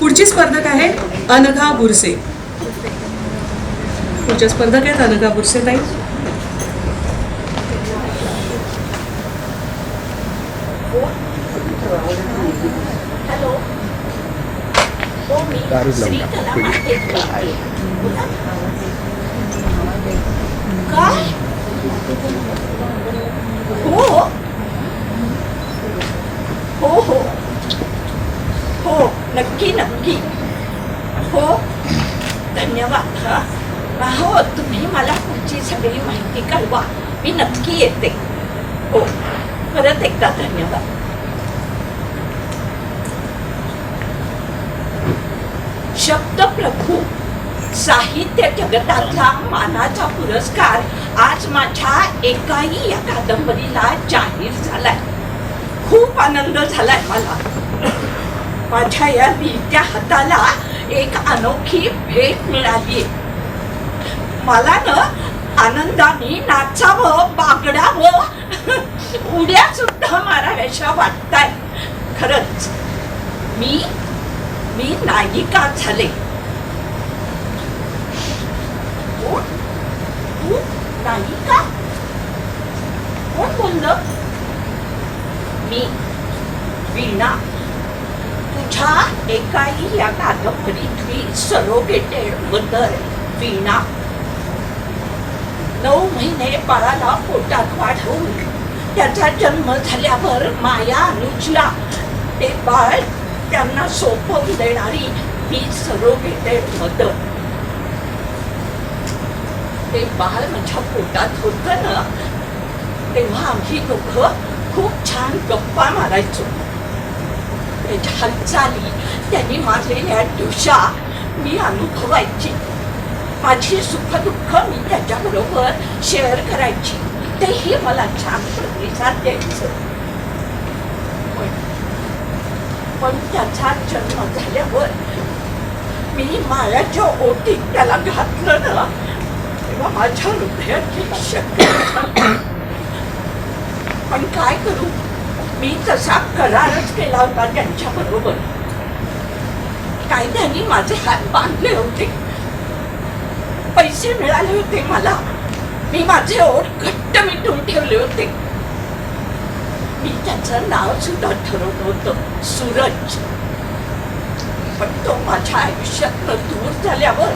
पुढची स्पर्धक आहे अनघा बुरसे पुढच्या स्पर्धक आहेत अनघा बुरसे ताई हॅलो हो मी दारूच लावून श्रीकला टाका. माहिती बोलते. बोला. काय हो हो हो हो नक्की नक्की हो धन्यवाद हा हो तुम्ही मला पुढची सगळी माहिती कळवा मी नक्की येते हो परत एकदा धन्यवाद शब्दप्रभू साहित्य जगतातला मानाचा पुरस्कार आज माझ्या एकाही या कादंबरीला जाहीर झालाय खूप आनंद झालाय मला माझ्या या लिहित्या हाताला एक अनोखी भेट मिळाली. मला ना आनंदाने नाचावं बागडावं उड्या सुद्धा माराव्याशा वाटताय. खरंच मी मी नायिका झाले. तू नायिका? कोण बोललं? मी वीणा. तुझ्या एकाही या कादंबरीतली सरोगेटेड मदर वीणा. नऊ महिने बाळाला पोटात वाढवून त्याचा जन्म झाल्यावर माया अनुजला ते बाळ त्यांना सोपवून देणारी ही सरोगेटेड मदर ते बाळ माझ्या पोटात होतं ना तेव्हा आम्ही दोघं खूप छान गप्पा मारायचो. हालचाली त्यांनी मारलेल्या दिवशा मी अनुभवायची. माझी सुखदुःख मी त्याच्याबरोबर शेअर करायची. तेही मला छान प्रतिसाद द्यायचं पण पण त्याचा जन्म झाल्यावर मी मायाच्या ओटीत त्याला घातलं ना तेव्हा माझ्या हृदयाची शक्य पण काय करू? मी तसा करारच केला होता त्यांच्या बरोबर कायद्याने माझे हात बांधले होते. पैसे मिळाले होते मला. मी माझे ओढ घट्ट मिटून ठेवले होते. मी त्याचं नाव सुद्धा ठरवलं होतं सूरज. पण तो माझ्या आयुष्यातनं दूर झाल्यावर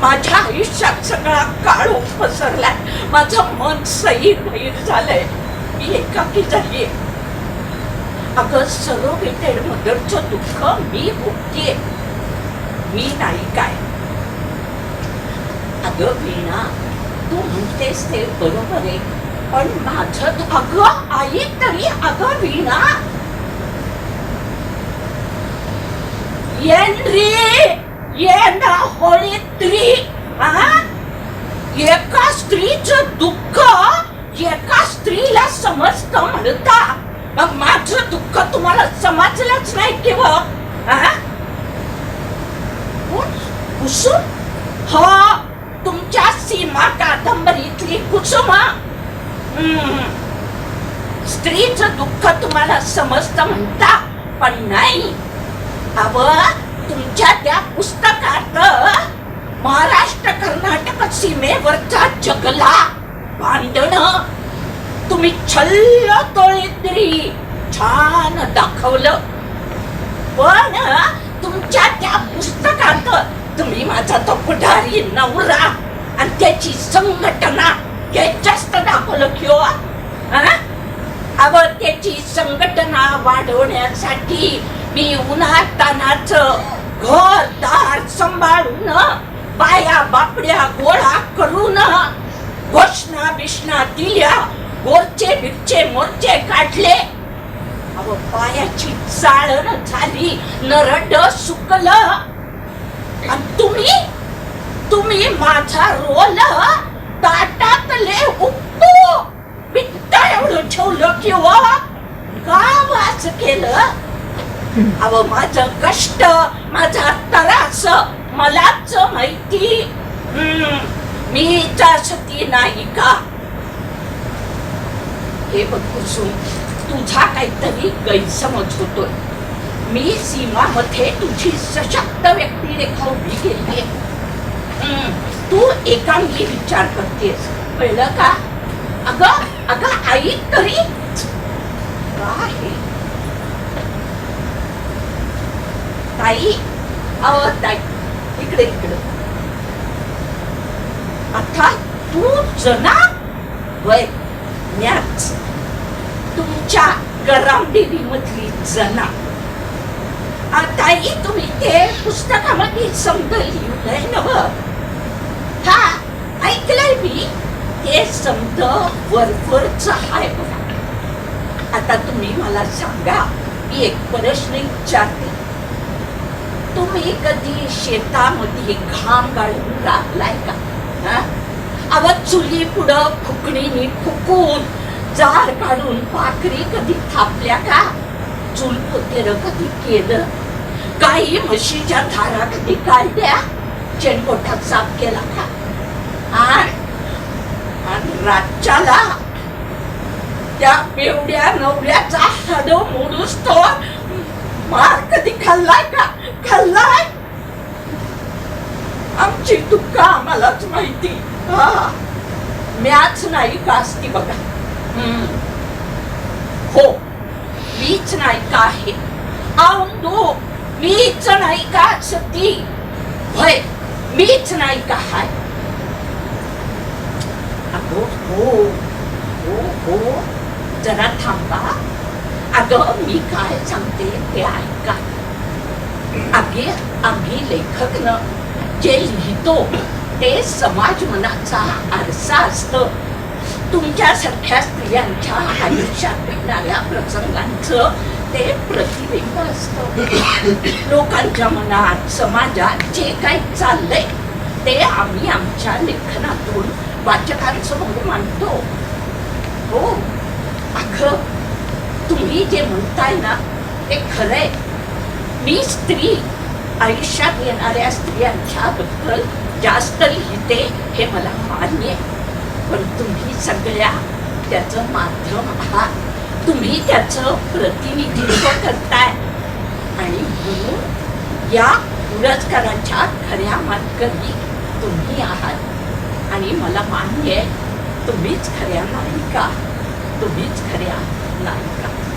माझ्या आयुष्यात सगळा काळ पसरलाय माझं मन सैर भैर झालंय. मी एकाकी झालीये. अगं सरोगेटेड मदरचं दुःख मी भोगतीये. मी नाही काय. अगं वीणा तू म्हणतेस ते बरोबर आहे पण माझं अगं आई तरी अगं वीणा. येन रे येन होळी हा एका स्त्रीचं दुःख एका स्त्रीला समजतं म्हणता मग माझं दुःख तुम्हाला समजलंच नाही किंवा हा? कोण? कुसुम हो तुमच्या सीमा क्षमा. स्त्रीच दुःख तुम्हाला समजतं म्हणता पण नाही. अव तुमच्या त्या पुस्तकात महाराष्ट्र कर्नाटक सीमेवरचा जगला बांधण तुम्ही छल्ल तोळीत्री छान दाखवलं. पण तुमच्या त्या पुस्तकात तुम्ही माझा तो पुढारी नवरा आणि त्याची संघटना हे जास्त दाखवलं किंवा अव त्याची संघटना वाढवण्यासाठी मी उन्हात तानाच घर दार सांभाळून बाया बापड्या गोळा करून घोषणा बिष्णा दिल्या गोरचे बिरचे मोर्चे काढले. अव पायाची चाळण झाली नरड सुकलं. आणि तुम्ही तुम्ही माझा रोल अव माझ कष्ट माझा त्रास मलाच माहिती. मी सती नाही का? हे बघ कुसुम तुझा काहीतरी गैरसमज होतोय. मी सीमामध्ये तुझी सशक्त व्यक्तिरेखा उभी केली तू एकांगी विचार करतेस कळलं का? अगं अगं आई तरी काय ताई अव ताई इकडे इकडे. आता तू जना वय म्याच तुमच्या गरामदेवी मधली जना आताही तुम्ही ते पुस्तकामध्ये समज लिहिलंय नव? हा ऐकलंय मी. ते समज वरवरच आहे बघा. आता तुम्ही मला सांगा मी एक प्रश्न विचारते. तुम्ही कधी शेतामध्ये घाम गाळून राबलाय का? अगं चुली पुढं फुकणीने फुकून जार काढून पाखरी कधी थापल्या का? चूल पोतेर कधी केलं? काही म्हशीच्या धारा कधी काढल्या? चेनकोटात साफ केला का? आणि राज्याला त्या बेवड्या नवऱ्याचा हाड मोडूस तो मार कधी खाल्लाय का? खाल्लाय आमची दुःख आम्हालाच माहिती हा म्याच नाही का बघा हो मीच नाही का आहे औंदो मीच नाही का सती होय मीच नाही का हाय अगो हो हो हो जरा थांबा अगं मी काय सांगते ते ऐका आगे आम्ही लेखकनं जे लिहितो ते समाज मनाचा आरसा असतं. तुमच्यासारख्या स्त्रियांच्या आयुष्यात येणाऱ्या प्रसंगांचं ते प्रतिबिंब असतं. लोकांच्या मनात समाजात जे काही चाललंय ते आम्ही आमच्या लेखनातून वाचकांसमोर मांडतो. हो. अख तुम्ही जे म्हणताय ना ते खरंय. मी स्त्री आयुष्यात येणाऱ्या स्त्रियांच्याबद्दल जास्त लिहिते हे मला मान्य आहे पण तुम्ही सगळ्या त्याचं माध्यम आहात. तुम्ही त्याचं प्रतिनिधित्व करताय. आणि म्हणून या पुरस्काराच्या खऱ्या मानकरी तुम्ही आहात. आणि मला मान्य आहे तुम्हीच खऱ्या नायिका तुम्हीच खऱ्या नायिका.